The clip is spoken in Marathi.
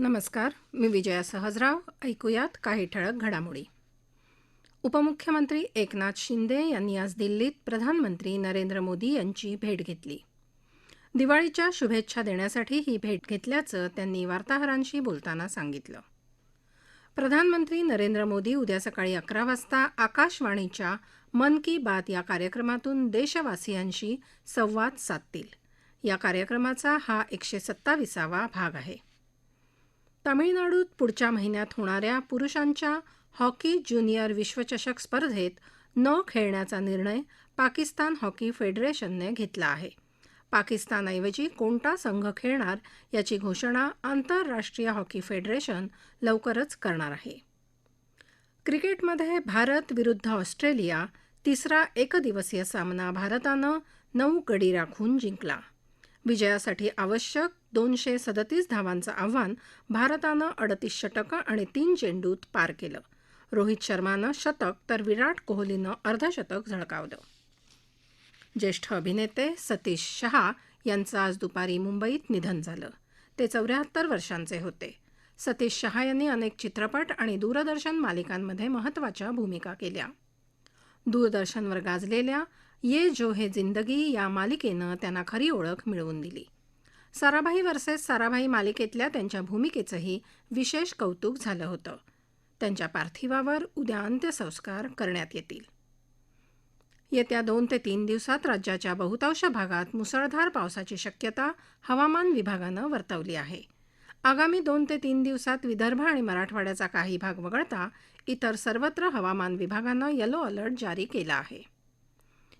नमस्कार मी विजया सहजराव. ऐकूयात काही ठळक घडामोडी. उपमुख्यमंत्री एकनाथ शिंदे यांनी आज दिल्लीत प्रधानमंत्री नरेंद्र मोदी यांची भेट घेतली. दिवाळीच्या शुभेच्छा देण्यासाठी ही भेट घेतल्याचं त्यांनी वार्ताहरांशी बोलताना सांगितलं. प्रधानमंत्री नरेंद्र मोदी उद्या सकाळी अकरा वाजता आकाशवाणीच्या मन की बात या कार्यक्रमातून देशवासियांशी संवाद साधतील. या कार्यक्रमाचा हा एकशे सत्तावीसावा भाग आहे. तामिळनाडूत पुढच्या महिन्यात होणाऱ्या पुरुषांच्या हॉकी ज्युनियर विश्वचषक स्पर्धेत न खेळण्याचा निर्णय पाकिस्तान हॉकी फेडरेशनने घेतला आहे. पाकिस्तानऐवजी कोणता संघ खेळणार याची घोषणा आंतरराष्ट्रीय हॉकी फेडरेशन लवकरच करणार आहे. क्रिकेटमध्ये भारत विरुद्ध ऑस्ट्रेलिया तिसरा एकदिवसीय सामना भारतानं नऊ गडी राखून जिंकला. विजयासाठी आवश्यक दोनशे सदतीस धावांचं आव्हान भारतानं अडतीस षटकं आणि तीन चेंडूत पार केलं. रोहित शर्मानं शतक तर विराट कोहलीनं अर्धशतक झळकावलं. ज्येष्ठ अभिनेते सतीश शहा यांचं आज दुपारी मुंबईत निधन झालं. ते चौऱ्याहत्तर वर्षांचे होते. सतीश शहा यांनी अनेक चित्रपट आणि दूरदर्शन मालिकांमध्ये महत्त्वाच्या भूमिका केल्या. दूरदर्शनवर गाजलेल्या ये जो हे जिंदगी या मालिकेनं त्यांना खरी ओळख मिळवून दिली. साराभाई वर्सेस साराभाई मालिकेतल्या त्यांच्या भूमिकेचंही विशेष कौतुक झालं होतं. त्यांच्या पार्थिवावर उद्या अंत्यसंस्कार करण्यात येतील. येत्या दोन ते तीन दिवसात राज्याच्या बहुतांश भागात मुसळधार पावसाची शक्यता हवामान विभागानं वर्तवली आहे. आगामी दोन ते तीन दिवसात विदर्भ आणि मराठवाड्याचा काही भाग वगळता इतर सर्वत्र हवामान विभागानं येलो अलर्ट जारी केला आहे.